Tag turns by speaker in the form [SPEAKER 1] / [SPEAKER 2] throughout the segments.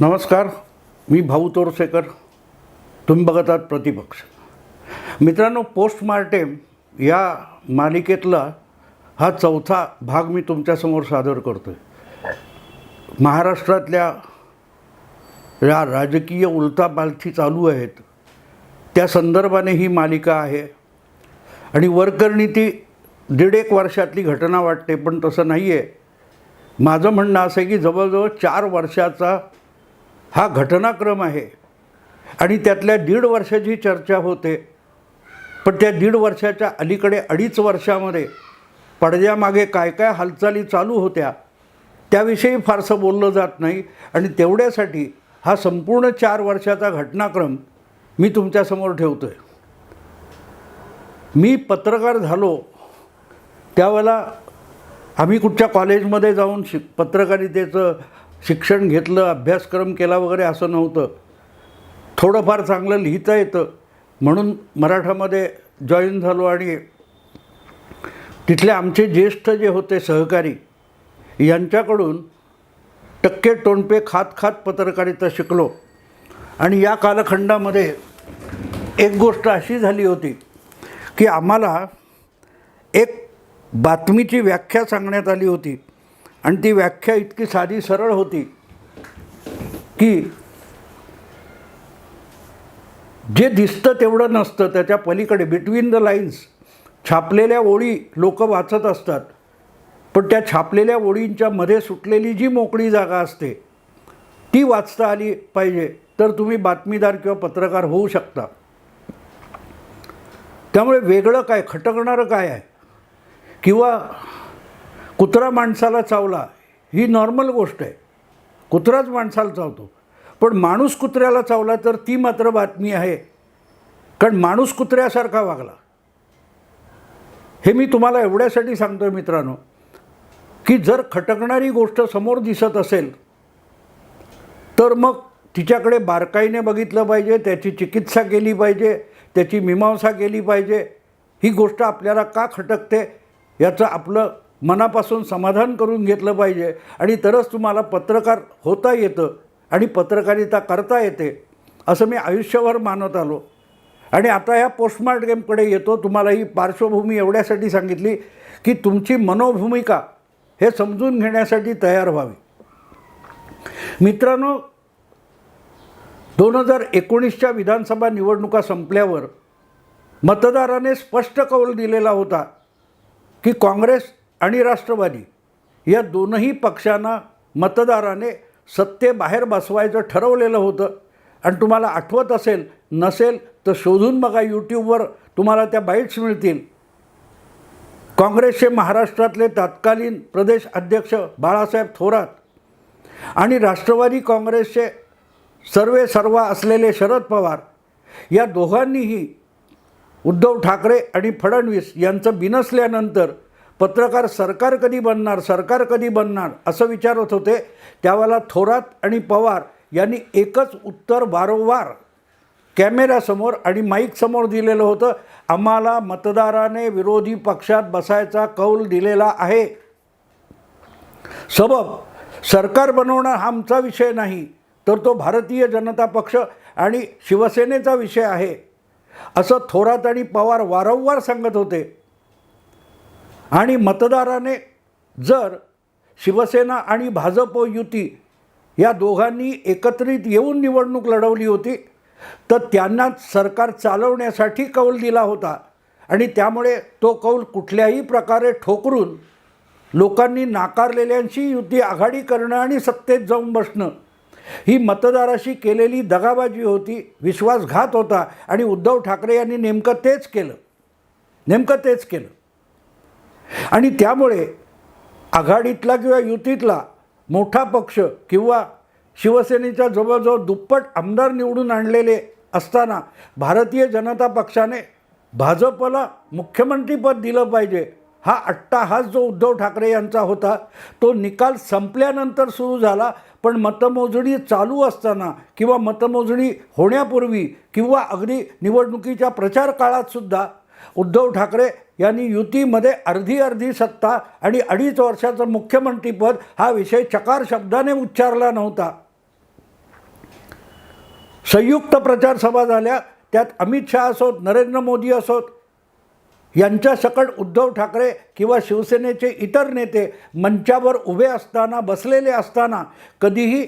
[SPEAKER 1] नमस्कार मी भाऊ तोरसेकर. तुम्ही बघत आहात प्रतिपक्ष. मित्रांनो पोस्टमार्टेम या मालिकेतला हा चौथा भाग मी तुमच्यासमोर सादर करतो आहे महाराष्ट्रातल्या या राजकीय उलथापालथी चालू आहेत. त्या संदर्भाने ही मालिका आहे. आणि वरकरणी ती दीड एक वर्षातली घटना वाटते पण तसं नाही आहे माझं म्हणणं असं आहे की जवळजवळ चार वर्षाचा हा घटनाक्रम आहे. आणि त्यातल्या दीड वर्षाची चर्चा होते. पण त्या दीड वर्षाच्या अलीकडे अडीच वर्षामध्ये पडद्यामागे काय काय हालचाली चालू होत्या त्याविषयी फारसं बोललं जात नाही. आणि तेवढ्यासाठी हा संपूर्ण चार वर्षाचा घटनाक्रम मी तुमच्यासमोर ठेवतो आहे मी पत्रकार झालो. त्यावेळेला आम्ही कुठच्या कॉलेजमध्ये जाऊन शिक पत्रकारितेचं शिक्षण घेतलं अभ्यासक्रम केला वगैरे असं नव्हतं. थोडंफार चांगलं लिहिता येतं. म्हणून मराठामध्ये जॉईन झालो आणि तिथले आमचे ज्येष्ठ जे होते सहकारी यांच्याकडून टक्के टोणपे खात खात पत्रकारिता शिकलो. आणि या कालखंडामध्ये एक गोष्ट अशी झाली होती की आम्हाला एक बातमीची व्याख्या सांगण्यात आली होती. आणि ती व्याख्या इतकी साधी सरळ होती की जे दिसतं तेवढं नसतं. त्याच्या पलीकडे बिटवीन द लाईन्स छापलेल्या ओळी लोक वाचत असतात. पण त्या छापलेल्या ओळींच्या मध्ये सुटलेली जी मोकळी जागा असते ती वाचता आली पाहिजे. तर तुम्ही बातमीदार किंवा पत्रकार होऊ शकता. त्यामुळे वेगळं काय खटकणारं काय आहे? किंवा कुत्रा माणसाला चावला ही नॉर्मल गोष्ट आहे. कुत्राच माणसाला चावतो. पण माणूस कुत्र्याला चावला तर ती मात्र बातमी आहे. कारण माणूस कुत्र्यासारखा वागला. हे मी तुम्हाला एवढ्यासाठी सांगतो आहे मित्रांनो की जर खटकणारी गोष्ट समोर दिसत असेल तर मग तिच्याकडे बारकाईने बघितलं पाहिजे त्याची चिकित्सा केली पाहिजे त्याची मीमांसा केली पाहिजे. ही गोष्ट आपल्याला का खटकते याचं आपलं मनापासून समाधान करून घेतलं पाहिजे. आणि तरच तुम्हाला पत्रकार होता येतं आणि पत्रकारिता करता येते असं मी आयुष्यभर मानत आलो. आणि आता या पोस्टमार्टमकडे येतो तुम्हाला ही पार्श्वभूमी एवढ्यासाठी सांगितली की तुमची मनोभूमिका हे समजून घेण्यासाठी तयार व्हावी. मित्रांनो दोन हजार एकोणीसच्या विधानसभा निवडणुका संपल्यावर मतदाराने स्पष्ट कौल दिलेला होता की काँग्रेस आणि राष्ट्रवादी या दोनही पक्षांना मतदाराने सत्तेबाहेर बसवायचं ठरवलेलं होतं. आणि तुम्हाला आठवत असेल नसेल तर शोधून बघा यूट्यूबवर तुम्हाला त्या बाईट्स मिळतील. काँग्रेसचे महाराष्ट्रातले तत्कालीन प्रदेश अध्यक्ष बाळासाहेब थोरात आणि राष्ट्रवादी काँग्रेसचे सर्वे सर्वा असलेले शरद पवार या दोघांनीही उद्धव ठाकरे आणि फडणवीस यांचं बिनसल्यानंतर पत्रकार सरकार कधी बनणार सरकार कधी बनणार असं विचारत होते. त्यावेळेला थोरात आणि पवार यांनी एकच उत्तर वारंवार कॅमेऱ्यासमोर आणि माईकसमोर दिलेलं होतं. आम्हाला मतदाराने विरोधी पक्षात बसायचा कौल दिलेला आहे. सबब सरकार बनवणं हा आमचा विषय नाही तर तो भारतीय जनता पक्ष आणि शिवसेनेचा विषय आहे असं थोरात आणि पवार वारंवार सांगत होते. आणि मतदाराने जर शिवसेना आणि भाजप युती या दोघांनी एकत्रित येऊन निवडणूक लढवली होती तर त्यांना सरकार चालवण्यासाठी कौल दिला होता. आणि त्यामुळे तो कौल कुठल्याही प्रकारे ठोकरून लोकांनी नाकारलेल्यांशी युती आघाडी करणं आणि सत्तेत जाऊन बसणं ही मतदाराशी केलेली दगाबाजी होती विश्वासघात होता आणि उद्धव ठाकरे यांनी नेमकं तेच केलं. नेमकं तेच केलं. आणि त्यामुळे आघाडीतला किंवा युतीतला मोठा पक्ष किंवा शिवसेनेच्या जवळजवळ दुप्पट आमदार निवडून आणलेले असताना भारतीय जनता पक्षाने भाजपला मुख्यमंत्रीपद दिलं पाहिजे हा अट्टाहास जो उद्धव ठाकरे यांचा होता तो निकाल संपल्यानंतर सुरू झाला पण मतमोजणी चालू असताना किंवा मतमोजणी होण्यापूर्वी किंवा अगदी निवडणुकीच्या प्रचार काळातसुद्धा उद्धव ठाकरे यांनी युतीमध्ये अर्धी अर्धी सत्ता आणि अडीच वर्षाचं मुख्यमंत्रीपद हा विषय चकार शब्दाने उच्चारला नव्हता. संयुक्त प्रचार सभा झाल्या त्यात अमित शहा असोत नरेंद्र मोदी असोत यांच्या सकट उद्धव ठाकरे किंवा शिवसेनेचे इतर नेते मंचावर उभे असताना बसलेले असताना कधीही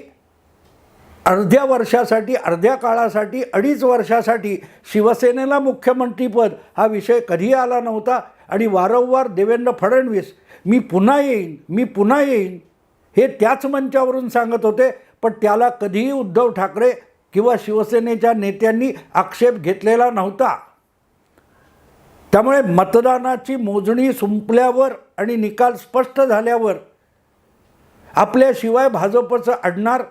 [SPEAKER 1] अर्ध्या वर्षासाठी अर्ध्या काळासाठी अडीच वर्षासाठी शिवसेनेला मुख्यमंत्रीपद हा विषय कधी आला नव्हता. आणि वारंवार देवेंद्र फडणवीस मी पुन्हा येईन मी पुन्हा येईन हे त्याच मंचावरून सांगत होते. पण त्याला कधीही उद्धव ठाकरे किंवा शिवसेनेच्या नेत्यांनी आक्षेप घेतलेला नव्हता. त्यामुळे मतदानाची मोजणी संपल्यावर आणि निकाल स्पष्ट झाल्यावर आपल्याशिवाय भाजपचं अडणार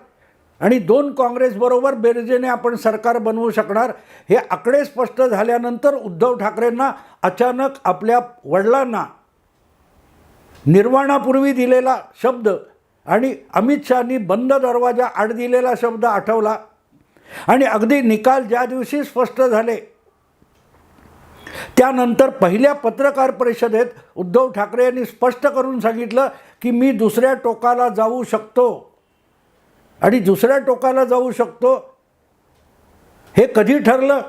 [SPEAKER 1] आणि दोन काँग्रेसबरोबर बेरजेने आपण सरकार बनवू शकणार हे आकडे स्पष्ट झाल्यानंतर उद्धव ठाकरेंना अचानक आपल्या वडिलांना निर्वाणापूर्वी दिलेला शब्द आणि अमित शहानी बंद दरवाजा आड दिलेला शब्द आठवला. आणि अगदी निकाल ज्या दिवशी स्पष्ट झाले त्यानंतर पहिल्या पत्रकार परिषदेत उद्धव ठाकरे यांनी स्पष्ट करून सांगितलं की मी दुसऱ्या टोकाला जाऊ शकतो. आणि दुसऱ्या टोकाला जाऊ शकतो. हे कधी ठरलं?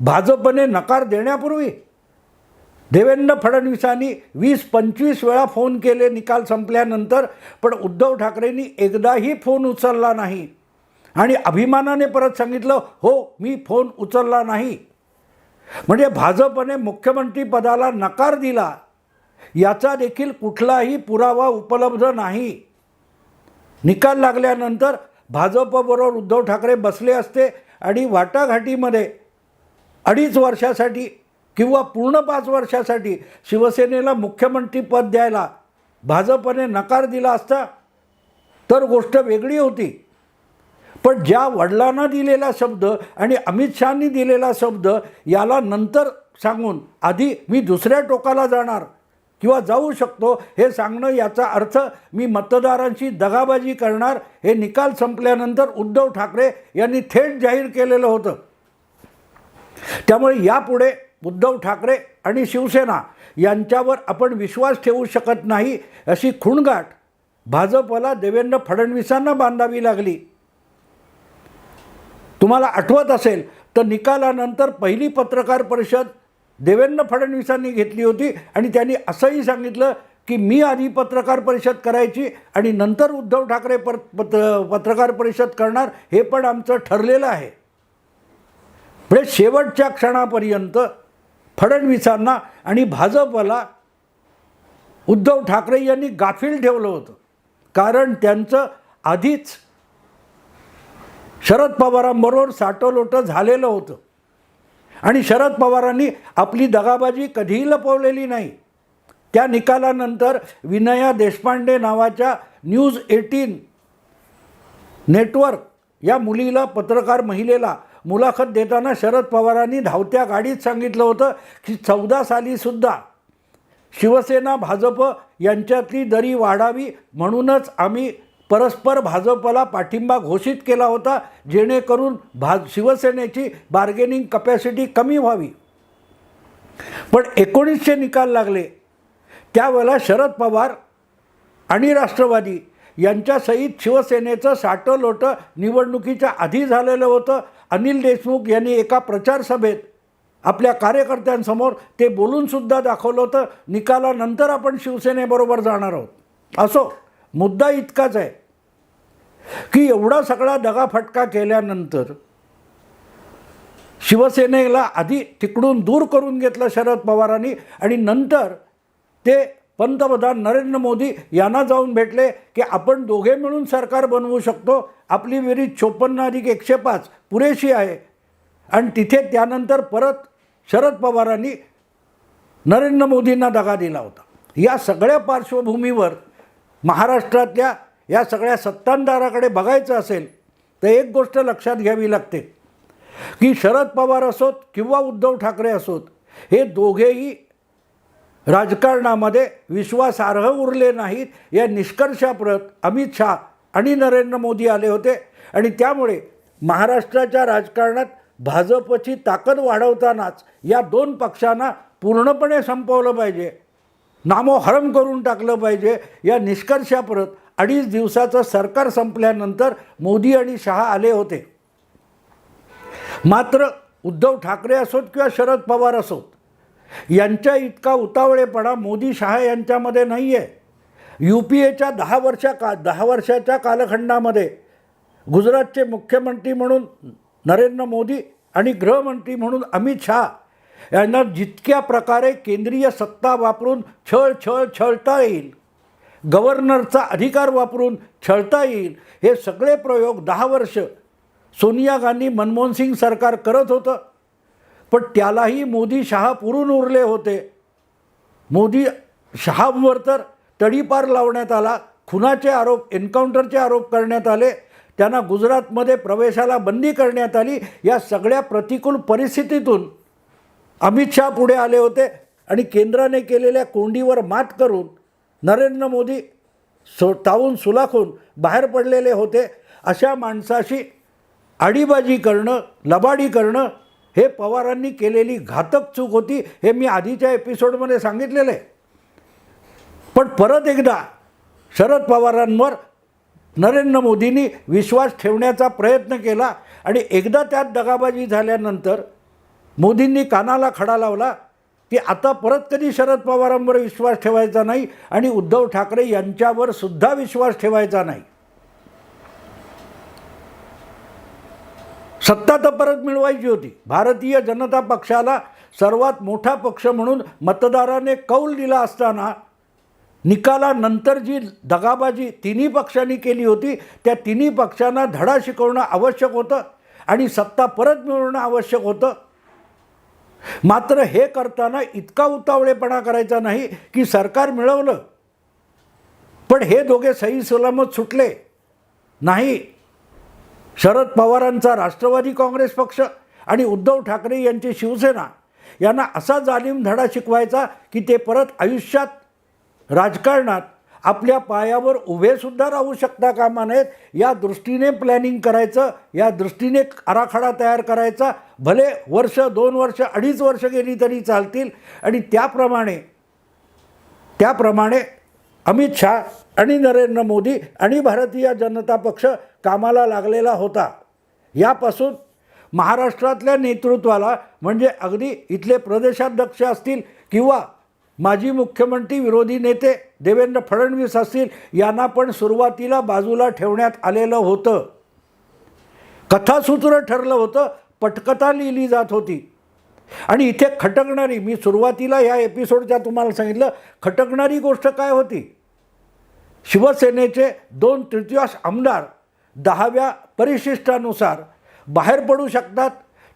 [SPEAKER 1] भाजपने नकार देण्यापूर्वी. देवेंद्र फडणवीसांनी वीस पंचवीस वेळा फोन केले निकाल संपल्यानंतर पण उद्धव ठाकरेंनी एकदाही फोन उचलला नाही. आणि अभिमानाने परत सांगितलं हो मी फोन उचलला नाही. म्हणजे भाजपने मुख्यमंत्रीपदाला नकार दिला. याचा देखील कुठलाही पुरावा उपलब्ध नाही. निकाल लागल्यानंतर भाजपबरोबर उद्धव ठाकरे बसले असते आणि वाटाघाटीमध्ये अडीच वर्षासाठी किंवा पूर्ण पाच वर्षासाठी शिवसेनेला मुख्यमंत्रीपद द्यायला भाजपने नकार दिला असता तर गोष्ट वेगळी होती. पण ज्या वडिलांना दिलेला शब्द आणि अमित शहानी दिलेला शब्द याला नंतर सांगून आधी मी दुसऱ्या टोकाला जाणार. किंवा जाऊ शकतो हे सांगणं याचा अर्थ मी मतदारांशी दगाबाजी करणार हे निकाल संपल्यानंतर उद्धव ठाकरे यांनी थेट जाहीर केलेलं होतं. त्यामुळे यापुढे उद्धव ठाकरे आणि शिवसेना यांच्यावर आपण विश्वास ठेवू शकत नाही अशी खुणगाठ भाजपला देवेंद्र फडणवीसांना बांधावी लागली. तुम्हाला आठवत असेल तर निकालानंतर पहिली पत्रकार परिषद देवेंद्र फडणवीसांनी घेतली होती आणि त्यांनी असंही सांगितलं की मी आधी पत्रकार परिषद करायची आणि नंतर उद्धव ठाकरे पर पत्र पत्रकार परिषद करणार हे पण आमचं ठरलेलं आहे. म्हणजे शेवटच्या क्षणापर्यंत फडणवीसांना आणि भाजपला उद्धव ठाकरे यांनी गाफील ठेवलं होतं. कारण त्यांचं आधीच शरद पवारांबरोबर साटोलोटं झालेलं होतं. आणि शरद पवारांनी आपली दगाबाजी कधीही लपवलेली नाही. त्या निकालानंतर विनया देशपांडे नावाच्या न्यूज एटीन नेटवर्क या मुलीला पत्रकार महिलेला मुलाखत देताना शरद पवारांनी धावत्या गाडीत सांगितलं होतं की चौदा सालीसुद्धा शिवसेना भाजप यांच्यातली दरी वाढावी म्हणूनच आम्ही परस्पर भाजपला पाठिंबा घोषित केला होता जेणेकरून भा शिवसेनेची बार्गेनिंग कपॅसिटी कमी व्हावी. पण एकोणीसशे निकाल लागले. त्यावेळेला शरद पवार आणि राष्ट्रवादी यांच्यासहित शिवसेनेचं साटं लोटं निवडणुकीच्या आधी झालेलं होतं. अनिल देशमुख यांनी एका प्रचार सभेत आपल्या कार्यकर्त्यांसमोर ते बोलूनसुद्धा दाखवलं होतं निकालानंतर आपण शिवसेनेबरोबर जाणार आहोत. असो. मुद्दा इतकाच आहे की एवढा सगळा दगाफटका केल्यानंतर शिवसेनेला आधी तिकडून दूर करून घेतलं शरद पवारांनी आणि नंतर ते पंतप्रधान नरेंद्र मोदी यांना जाऊन भेटले की आपण दोघे मिळून सरकार बनवू शकतो. आपली विहिरी चोपन्न अधिक एकशे पाच पुरेशी आहे. आणि तिथे त्यानंतर परत शरद पवारांनी नरेंद्र मोदींना दगा दिला होता. या सगळ्या पार्श्वभूमीवर महाराष्ट्रातल्या या सगळ्या सत्तांधाराकडे बघायचं असेल तर एक गोष्ट लक्षात घ्यावी लागते की शरद पवार असोत किंवा उद्धव ठाकरे असोत हे दोघेही राजकारणामध्ये विश्वासार्ह उरले नाहीत. या निष्कर्षाप्रत अमित शहा आणि नरेंद्र मोदी आले होते आणि त्यामुळे महाराष्ट्राच्या राजकारणात भाजपची ताकद वाढवतानाच या दोन पक्षांना पूर्णपणे संपवलं पाहिजे. नामोहरम करून टाकलं पाहिजे. या निष्कर्षापरत अडीच दिवसाचं सरकार संपल्यानंतर मोदी आणि शहा आले होते. मात्र उद्धव ठाकरे असोत किंवा शरद पवार असोत यांच्या इतका उतावळेपणा मोदी शहा यांच्यामध्ये नाही आहे यू पी एच्या दहा वर्षा का दहा वर्षाच्या कालखंडामध्ये गुजरातचे मुख्यमंत्री म्हणून नरेंद्र मोदी आणि गृहमंत्री म्हणून अमित शहा यांना जितक्या प्रकारे केंद्रीय सत्ता वापरून छळ छळ छळता येईल गव्हर्नरचा अधिकार वापरून छळता येईल हे सगळे प्रयोग दहा वर्ष सोनिया गांधी मनमोहन सिंग सरकार करत होतं. पण त्यालाही मोदी शहा पुरून उरले होते. मोदी शहावर तर तडीपार लावण्यात आला खुनाचे आरोप एन्काउंटरचे आरोप करण्यात आले त्यांना गुजरातमध्ये प्रवेशाला बंदी करण्यात आली या सगळ्या प्रतिकूल परिस्थितीतून अमित शहा पुढे आले होते आणि केंद्राने केलेल्या कोंडीवर मात करून नरेंद्र मोदी सो तावून सुलाखून बाहेर पडलेले होते. अशा माणसाशी आडीबाजी करणं लबाडी करणं हे पवारांनी केलेली घातक चूक होती हे मी आधीच्या एपिसोडमध्ये सांगितलेलं आहे. पण परत एकदा शरद पवारांवर नरेंद्र मोदींनी विश्वास ठेवण्याचा प्रयत्न केला आणि एकदा त्यात दगाबाजी झाल्यानंतर मोदींनी कानाला खडा लावला की आता परत कधी शरद पवारांवर विश्वास ठेवायचा नाही आणि उद्धव ठाकरे यांच्यावर सुद्धा विश्वास ठेवायचा नाही. सत्ता तर परत मिळवायची होती. भारतीय जनता पक्षाला सर्वात मोठा पक्ष म्हणून मतदाराने कौल दिला असताना निकालानंतर जी दगाबाजी तिन्ही पक्षांनी केली होती त्या तिन्ही पक्षांना धडा शिकवणं आवश्यक होतं आणि सत्ता परत मिळवणं आवश्यक होतं. मात्र हे करताना इतका उतावळेपणा करायचा नाही की सरकार मिळवलं. पण हे दोघे सही सलामत सुटले. नाही. शरद पवारांचा राष्ट्रवादी काँग्रेस पक्ष आणि उद्धव ठाकरे यांची शिवसेना यांना असा जालीम धडा शिकवायचा की ते परत आयुष्यात राजकारणात आपल्या पायावर उभेसुद्धा राहू शकता कामा नयेत. या दृष्टीने प्लॅनिंग करायचं या दृष्टीने आराखडा तयार करायचा भले वर्ष दोन वर्ष अडीच वर्ष गेली तरी चालतील. आणि त्याप्रमाणे त्याप्रमाणे अमित शहा आणि नरेंद्र मोदी आणि भारतीय जनता पक्ष कामाला लागलेला होता. यापासून महाराष्ट्रातल्या नेतृत्वाला म्हणजे अगदी इथले प्रदेशाध्यक्ष असतील किंवा माजी मुख्यमंत्री विरोधी नेते देवेंद्र फडणवीस असतील यांना पण सुरुवातीला बाजूला ठेवण्यात आलेलं होतं. कथासूत्र ठरलं होतं पटकथा लिहिली जात होती. आणि इथे खटकणारी मी सुरुवातीला या एपिसोडच्या तुम्हाला सांगितलं खटकणारी गोष्ट काय होती? शिवसेनेचे दोन तृतीयांश आमदार दहाव्या परिशिष्टानुसार बाहेर पडू शकतात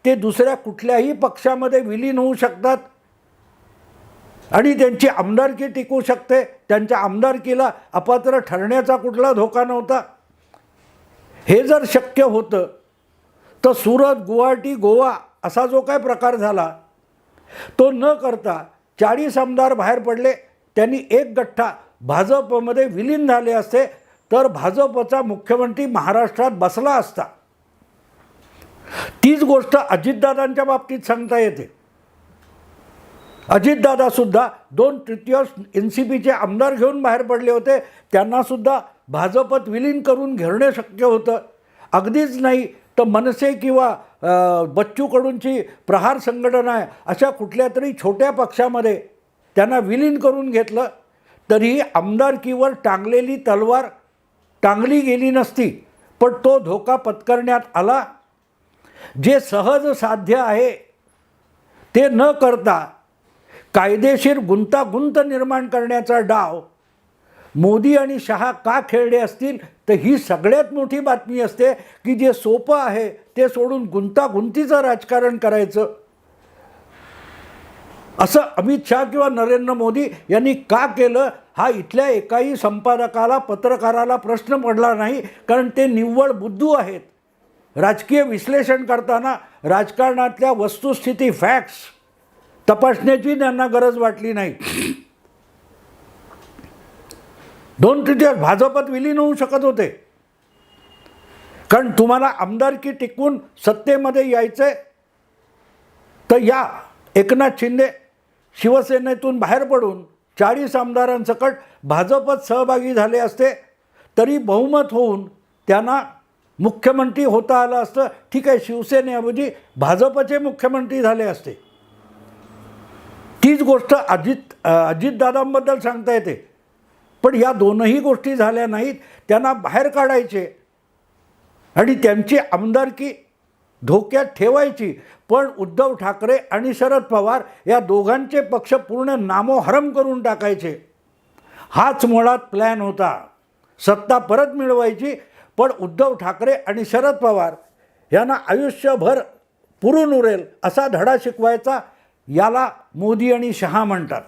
[SPEAKER 1] ते दुसऱ्या कुठल्याही पक्षामध्ये विलीन होऊ शकतात. आणि त्यांची आमदारकी टिकू शकते त्यांच्या आमदारकीला अपात्र ठरण्याचा कुठला धोका नव्हता. हे जर शक्य होतं तर सुरत गुवाहाटी गोवा असा जो काय प्रकार झाला तो न करता चाळीस आमदार बाहेर पडले त्यांनी एक गठ्ठा भाजपमध्ये विलीन झाले असते तर भाजपचा मुख्यमंत्री महाराष्ट्रात बसला असता. तीच गोष्ट अजितदादांच्या बाबतीत सांगता येते. अजितदादासुद्धा दोन तृतीयांश एन सी पीचे आमदार घेऊन बाहेर पडले होते त्यांनासुद्धा भाजपत विलीन करून घेणे शक्य होतं. अगदीच नाही तर मनसे किंवा अ, बच्चू कडूंची प्रहार संघटना आहे अशा कुठल्या तरी छोट्या पक्षामध्ये त्यांना विलीन करून घेतलं तरीही आमदारकीवर टांगलेली तलवार टांगली गेली नसती पण तो धोका पत्करण्यात आला. जे सहज साध्य आहे ते न करता कायदेशीर गुंतागुंत निर्माण करण्याचा डाव मोदी आणि शहा का खेळले असतील? तर ही सगळ्यात मोठी बातमी असते की जे सोपं आहे ते सोडून गुंतागुंतीचं राजकारण करायचं. असं अमित शहा किंवा नरेंद्र मोदी यांनी का केलं? हा इथल्या एकाही संपादकाला पत्रकाराला प्रश्न पडला नाही कारण ते निव्वळ बुद्धू आहेत. राजकीय विश्लेषण करताना राजकारणातल्या वस्तुस्थिती फॅक्ट्स तपासण्याची त्यांना गरज वाटली नाही. दोन तृतीयांश भाजपात विलीन होऊ शकत होते. कारण तुम्हाला आमदारकी टिकवून सत्तेमध्ये यायचं तर या एकनाथ शिंदे शिवसेनेतून बाहेर पडून चाळीस आमदारांसकट भाजपत सहभागी झाले असते तरी बहुमत होऊन त्यांना मुख्यमंत्री होता आलं असतं. ठीक आहे शिवसेनेऐवजी भाजपचे मुख्यमंत्री झाले असते. तीच गोष्ट अजित अजितदादांबद्दल सांगता येते. पण या दोनही गोष्टी झाल्या नाहीत त्यांना बाहेर काढायचे. आणि त्यांची आमदारकी धोक्यात ठेवायची. पण उद्धव ठाकरे आणि शरद पवार या दोघांचे पक्ष पूर्ण नामोहरम करून टाकायचे. हाच मुळात प्लॅन होता. सत्ता परत मिळवायची पण उद्धव ठाकरे आणि शरद पवार यांना आयुष्यभर पुरून उरेल असा धडा शिकवायचा याला मोदी आणि शहा म्हणतात.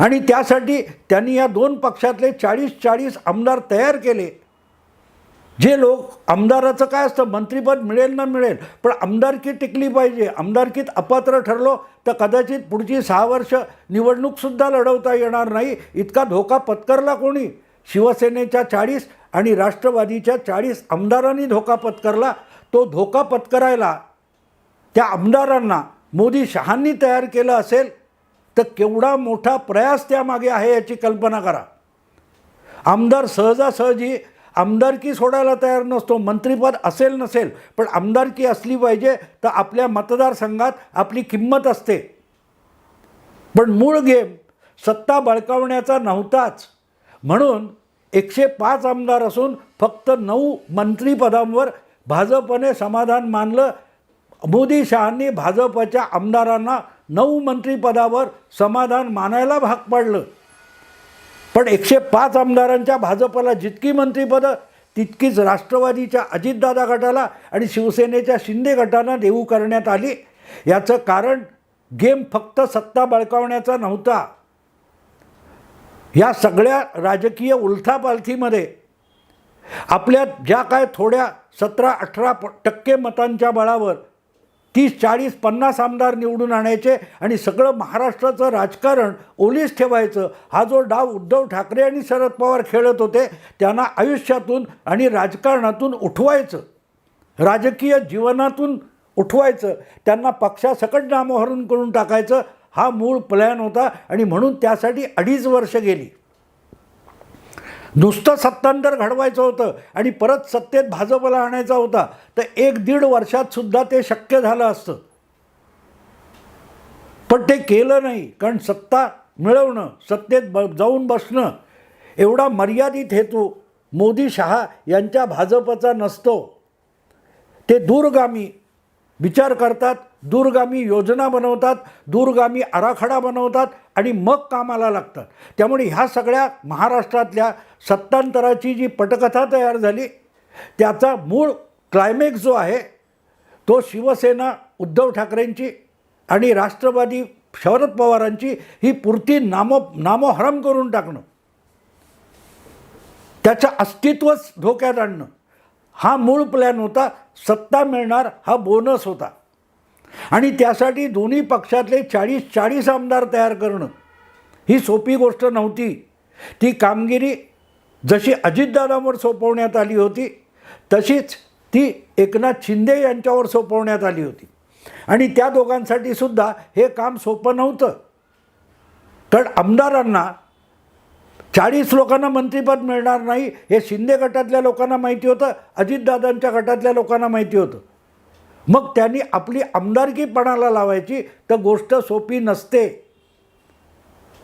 [SPEAKER 1] आणि त्यासाठी त्यांनी या दोन पक्षातले चाळीस चाळीस आमदार तयार केले. जे लोक आमदाराचं काय असतं मंत्रिपद मिळेल ना मिळेल पण आमदारकी टिकली पाहिजे आमदारकीत अपात्र ठरलो तर कदाचित पुढची सहा वर्ष निवडणूकसुद्धा लढवता येणार नाही. इतका धोका पत्करला कोणी? शिवसेनेच्या चाळीस आणि राष्ट्रवादीच्या चाळीस आमदारांनी धोका पत्करला. तो धोका पत्करायला त्या आमदारांना मोदी शहांनी तयार केलं असेल तर केवढा मोठा प्रयास त्यामागे आहे याची कल्पना करा. आमदार सहजासहजी आमदारकी सोडायला तयार नसतो मंत्रिपद असेल नसेल पण आमदारकी असली पाहिजे तर आपल्या मतदारसंघात आपली किंमत असते. पण मूळ गेम सत्ता बळकावण्याचा नव्हताच. म्हणून एकशे पाच आमदार असून फक्त नऊ मंत्रिपदांवर भाजपने समाधान मानलं. मोदी शहांनी भाजपच्या आमदारांना नऊ मंत्रिपदावर समाधान मानायला भाग पाडलं. पण एकशे पाच आमदारांच्या भाजपला जितकी मंत्रिपदं तितकीच राष्ट्रवादीच्या अजितदादा गटाला आणि शिवसेनेच्या शिंदे गटांना देऊ करण्यात आली. याचं कारण गेम फक्त सत्ता बळकावण्याचा नव्हता. या सगळ्या राजकीय उलथापालथीमध्ये आपल्या ज्या काय थोड्या सतरा अठरा टक्के मतांच्या बळावर तीस चाळीस पन्नास आमदार निवडून आणायचे आणि सगळं महाराष्ट्राचं राजकारण ओलीस ठेवायचं. हा जो डाव उद्धव ठाकरे आणि शरद पवार खेळत होते त्यांना आयुष्यातून आणि राजकारणातून उठवायचं. राजकीय जीवनातून उठवायचं. त्यांना पक्षासकट नामोहरण करून टाकायचं. हा मूळ प्लॅन होता आणि म्हणून त्यासाठी अडीच वर्ष गेली. नुसतं सत्तांतर घडवायचं होतं आणि परत सत्तेत भाजपला आणायचा होता तर एक दीड वर्षात सुद्धा ते शक्य झालं असतं. पण ते केलं नाही कारण सत्ता मिळवणं सत्तेत ब जाऊन बसणं एवढा मर्यादित हेतू मोदी शहा यांच्या भाजपचा नसतो. ते दूरगामी विचार करतात दूरगामी योजना बनवतात दूरगामी आराखडा बनवतात आणि मग कामाला लागतात. त्यामुळे ह्या सगळ्या महाराष्ट्रातल्या सत्तांतराची जी पटकथा तयार झाली त्याचा मूळ क्लायमॅक्स जो आहे तो शिवसेना उद्धव ठाकरेंची आणि राष्ट्रवादी शरद पवारांची ही पुरती नामो नामोहरम करून टाकणं. त्याचं अस्तित्वच धोक्यात आणणं. हा मूळ प्लॅन होता सत्ता मिळणार हा बोनस होता. आणि त्यासाठी दोन्ही पक्षातले चाळीस चाळीस आमदार तयार करणं ही सोपी गोष्ट नव्हती. ती कामगिरी जशी अजितदादांवर सोपवण्यात आली होती तशीच ती एकनाथ शिंदे यांच्यावर सोपवण्यात आली होती. आणि त्या दोघांसाठी सुद्धा हे काम सोपं नव्हतं. कारण आमदारांना चाळीस लोकांना मंत्रिपद मिळणार नाही हे शिंदे गटातल्या लोकांना माहिती होतं अजितदादांच्या गटातल्या लोकांना माहिती होतं. मग त्यांनी आपली आमदारकीपणाला लावायची. तर गोष्ट सोपी नसते.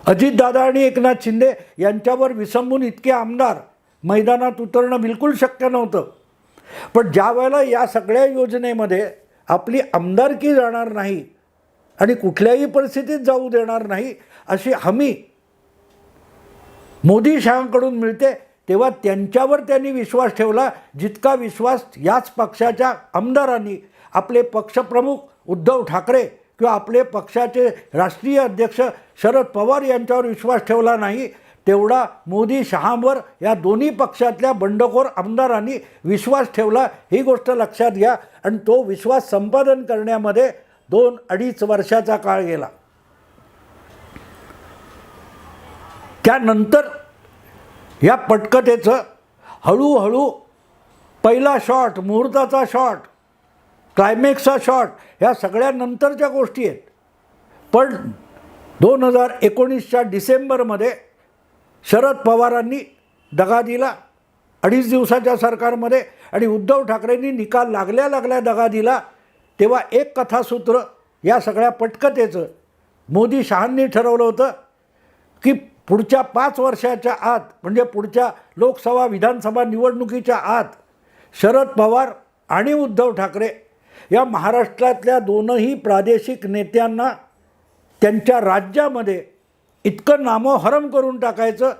[SPEAKER 1] अजितदादा आणि एकनाथ शिंदे यांच्यावर विसंबून इतके आमदार मैदानात उतरणं बिलकुल शक्य नव्हतं. पण ज्या वेळेला या सगळ्या योजनेमध्ये आपली आमदारकी जाणार नाही आणि कुठल्याही परिस्थितीत जाऊ देणार नाही अशी हमी मोदी शहाकडून मिळते तेव्हा त्यांच्यावर त्यांनी विश्वास ठेवला जितका विश्वास याच पक्षाच्या आमदारांनी आपले पक्षप्रमुख उद्धव ठाकरे किंवा आपले पक्षाचे राष्ट्रीय अध्यक्ष शरद पवार यांच्यावर विश्वास ठेवला नाही तेवढा मोदी शहांवर या दोन्ही पक्षातल्या बंडखोर आमदारांनी विश्वास ठेवला ही गोष्ट लक्षात घ्या. आणि तो विश्वास संपादन करण्यामध्ये दोन अडीच वर्षाचा काळ गेला. त्यानंतर या पटकथेचं हळूहळू पहिला शॉट मुहूर्ताचा शॉट क्लायमॅक्सचा शॉट ह्या सगळ्या नंतरच्या गोष्टी आहेत. पण दोन हजार एकोणीसच्या डिसेंबरमध्ये शरद पवारांनी दगा दिला. अडीच दिवसाच्या सरकारमध्ये आणि उद्धव ठाकरेंनी निकाल लागल्या लागल्या दगा दिला. तेव्हा एक कथासूत्र या सगळ्या पटकथेचं मोदी शहांनी ठरवलं होतं की पुढच्या पाच वर्षाच्या आत म्हणजे पुढच्या लोकसभा विधानसभा निवडणुकीच्या आत शरद पवार आणि उद्धव ठाकरे या महाराष्ट्रातल्या दोनही प्रादेशिक नेत्यांना त्यांच्या राज्यामध्ये इतकं नामोहरम करून टाकायचं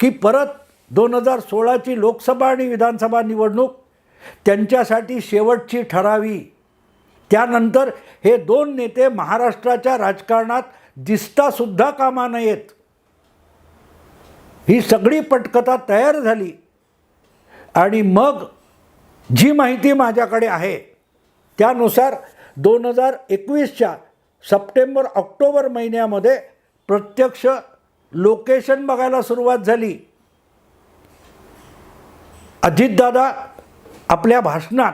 [SPEAKER 1] की परत दोन हजार सोळाची लोकसभा आणि विधानसभा निवडणूक त्यांच्यासाठी शेवटची ठरावी. त्यानंतर हे दोन नेते महाराष्ट्राच्या राजकारणात दिसतासुद्धा कामा नयेत. ही सगळी पटकथा तयार झाली आणि मग जी माहिती माझ्याकडे आहे त्यानुसार दोन हजार एकवीसच्या सप्टेंबर ऑक्टोबर महिन्यामध्ये प्रत्यक्ष लोकेशन बघायला सुरुवात झाली. अजितदादा आपल्या भाषणात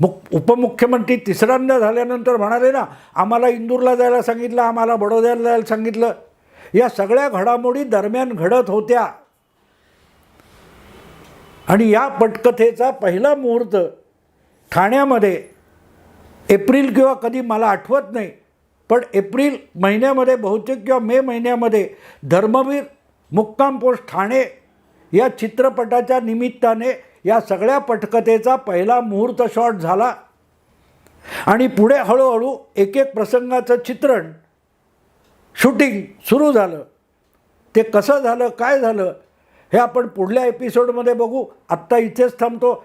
[SPEAKER 1] मुख उपमुख्यमंत्री तिसऱ्यांदा झाल्यानंतर म्हणाले ना आम्हाला इंदूरला जायला सांगितलं आम्हाला बडोद्याला जायला सांगितलं. या सगळ्या घडामोडी दरम्यान घडत होत्या. आणि या पटकथेचा पहिला मुहूर्त ठाण्यामध्ये एप्रिल किंवा कधी मला आठवत नाही पण एप्रिल महिन्यामध्ये बहुतेक किंवा मे महिन्यामध्ये धर्मवीर मुक्काम पोस्ट ठाणे या चित्रपटाच्या निमित्ताने या सगळ्या पटकथेचा पहिला मुहूर्त शॉट झाला. आणि पुढे हळूहळू एक एक प्रसंगाचं चित्रण शूटिंग सुरू झालं. ते कसं झालं काय झालं हे आपण पुढल्या एपिसोडमध्ये बघू. आत्ता इथेच थांबतो.